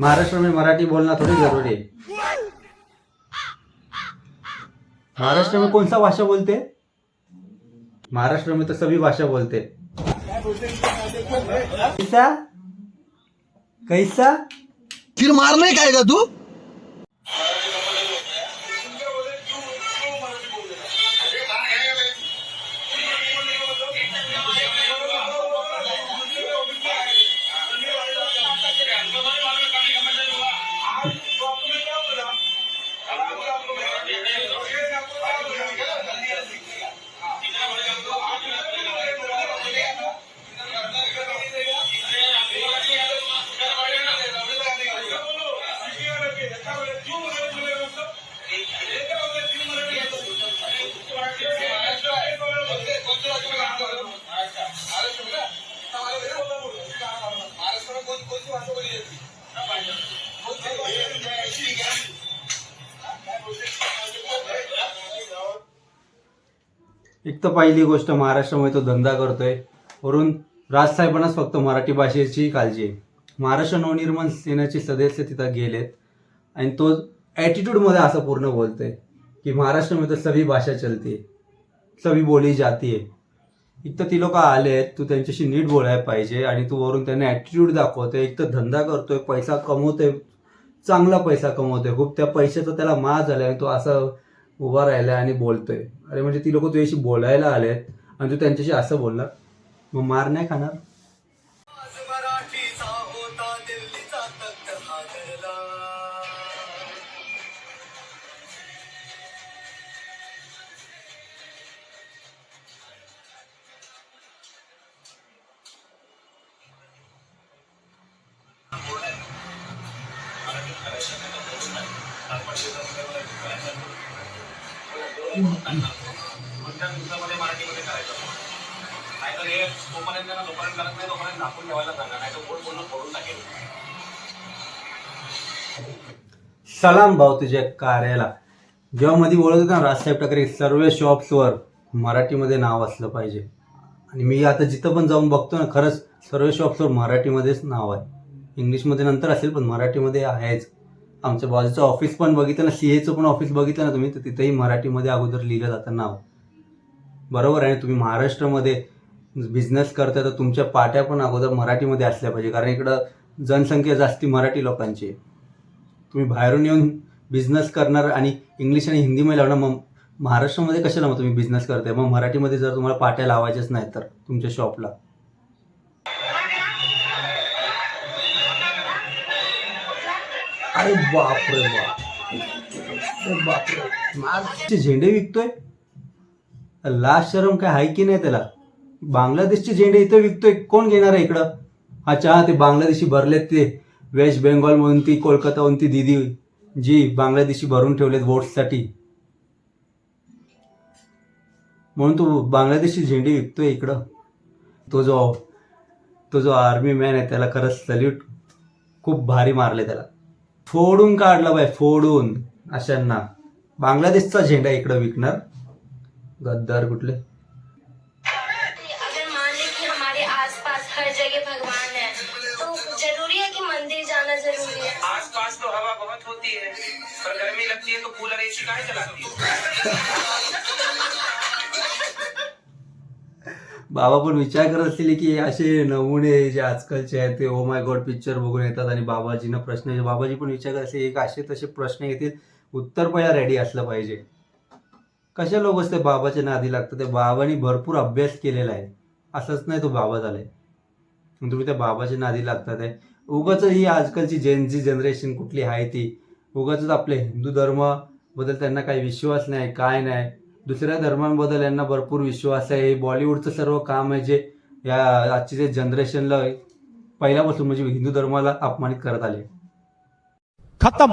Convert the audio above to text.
महाराष्ट्र में मराठी बोलना थोड़ी जरूरी है। महाराष्ट्र में कौन सा भाषा बोलते? हैं? महाराष्ट्र में तो सभी भाषा बोलते। कैसा? कैसा? फिर मारने का तू? तू एक तर पहिली गोष्ट महाराष्ट्रामध्ये तो धंदा करतोय. वरून राजसाहेबांनाच फक्त मराठी भाषेची काळजी आहे. महाराष्ट्र नवनिर्माण सेनेचे सदस्य तिथं गेलेत. आणि तो ॲटिट्यूडमध्ये असं पूर्ण बोलतोय की महाराष्ट्रामध्ये सभी भाषा चलते सभी बोली जाती आहे. एक तर ती लोक आहेत तू त्यांच्याशी नीट बोलायला पाहिजे आणि तू वरून त्यांना ॲटिट्यूड दाखवतोय. एक तर धंदा करतोय पैसा कमवतोय चांगला पैसा कमवतोय. खूप त्या पैशाचा त्याला माज झाला आणि तो असं उभा राहिलाय आणि बोलतोय. अरे म्हणजे ती लोक तुझ्याशी बोलायला आलेत आणि तू त्यांच्याशी असं बोलला मग मार नाही खाणार? कोणत्या दिवसामध्ये मराठीमध्ये करायचं नाहीतर हे तोपर्यंत जोपर्यंत करत नाही तोपर्यंत दाखवून ठेवायला सांगा नाही. तर बोल बोलणं फोडून टाकेल. सलाम भाऊ तुझ्या कार्याला. जेव्हा मध्ये बोलत होता ना राजसाहेब ठाकरे सर्व शॉप्सवर मराठीमध्ये नाव असलं पाहिजे. आणि मी आता जिथं पण जाऊन बघतो ना खरंच सर्व शॉप्सवर मराठीमध्येच नाव आहे. इंग्लिशमध्ये नंतर असेल पण मराठीमध्ये आहेच. आमच्या बाजूचं ऑफिस पण बघितलं ना सी एचं पण ऑफिस बघितलं ना तुम्ही तर तिथेही मराठीमध्ये अगोदर लिहिलं जातं नाव. बरोबर आहे तुम्ही महाराष्ट्रामध्ये बिझनेस करता तर तुमच्या पाट्या पण अगोदर मराठीमध्ये असल्या पाहिजे कारण इकडं जनसंख्या जास्ती मराठी लोकांची तुम्ही बाहेरून येऊन बिझनेस करणार आणि इंग्लिश आणि हिंदीमध्ये लावणार मग महाराष्ट्रामध्ये कशाला मग तुम्ही बिझनेस करताय? मग मराठीमध्ये जर तुम्हाला पाट्या लावायच्याच नाही तर तुमच्या शॉपला अरे बापरे बाप. बापरे. झेंडे विकतोय? लास्ट शरम काय आहे की नाही त्याला? बांगलादेशचे झेंडे इथं विकतोय. कोण घेणार आहे इकडं? अच्छा ते बांगलादेशी भरलेत ते. वेस्ट बेंगॉलमधून ती कोलकाताहून ती दिदी जी बांगलादेशी भरून ठेवलेत वोट्ससाठी. म्हणून तो बांगलादेशी झेंडे विकतोय इकडं. तो जो तो जो आर्मी मॅन आहे त्याला खरंच सल्यूट खूप भारी मारले त्याला. फोडून काढला बाय फोडून. अशांना. बांगलादेशचा झेंडा इकडं विकणार. गद्दार कुठले? अगर मान लें कि हमारे आसपास हर जगह भगवान है तो जरूरी है कि मंदिर जाना जरूरी है। आस पास तो हवा बहुत होती है पर गर्मी लगती है तो कूलर एसी काहे चलाती है? बाबा पण विचार करत असतील की असे नमुने जे आजकालचे आहेत ते ओ माय गॉड पिक्चर बघून येतात आणि बाबाजीनं प्रश्न बाबाजी पण विचार करत असतील एक असे तसे प्रश्न येतील. उत्तर पहिला रेडी असलं पाहिजे. कशा लोक असते बाबाच्या नादी लागतात? ते बाबांनी भरपूर अभ्यास केलेला आहे. असंच नाही तो बाबा झालाय. तुम्ही त्या बाबाच्या नादी लागतात आहे. उगाच ही आजकालची जेनजी जनरेशन कुठली आहे ती? उगाच आपले हिंदू धर्माबद्दल त्यांना काही विश्वास नाही काय नाही. दुसऱ्या धर्मांबद्दल यांना भरपूर विश्वास आहे. बॉलिवूडचं सर्व काम आहे जे या आजची जे जनरेशनला पहिल्यापासून म्हणजे हिंदू धर्माला अपमानित करत आले. खतम.